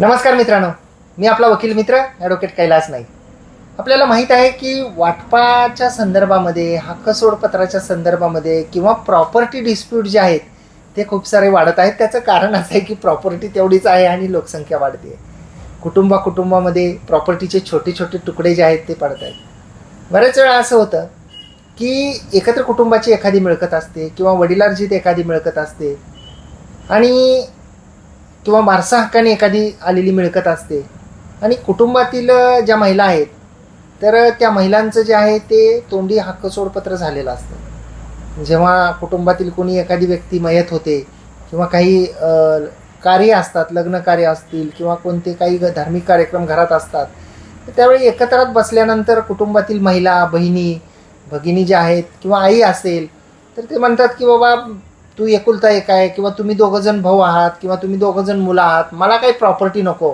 नमस्कार मित्रांनो. मी आपला वकील मित्र ॲडव्होकेट कैलास नाईक. आपल्याला माहीत आहे की वाटपाच्या संदर्भामध्ये हक्कसोडपत्राच्या संदर्भामध्ये किंवा प्रॉपर्टी डिस्प्यूट जे आहेत ते खूप सारे वाढत आहेत. त्याचं कारण असं आहे की प्रॉपर्टी तेवढीच आहे आणि लोकसंख्या वाढते कुटुंबा कुटुंबामध्ये प्रॉपर्टीचे छोटे छोटे तुकडे जे आहेत ते पडत आहेत. बऱ्याच वेळा असं होतं की एकत्र कुटुंबाची एखादी मिळकत असते किंवा वडिलार्जित एखादी मिळकत असते आणि किंवा वारसा हक्काने एखादी आलेली मिळकत असते. आणि कुटुंबातील ज्या महिला आहेत तर त्या महिलांचं जे आहे ते तोंडी हक्क सोडपत्र झालेलं असतं. जेव्हा कुटुंबातील कोणी एखादी व्यक्ती मयत होते किंवा काही कार्य असतात लग्न कार्य असतील किंवा कोणते काही धार्मिक कार्यक्रम घरात असतात तर त्यावेळी एकत्रात बसल्यानंतर कुटुंबातील महिला बहिणी भगिनी ज्या आहेत किंवा आई असेल तर ते म्हणतात की बाबा तू एकुलता एक आहे किंवा तुम्ही दोघं जण भाऊ आहात किंवा तुम्ही दोघं जण मुलं आहात मला काही प्रॉपर्टी नको.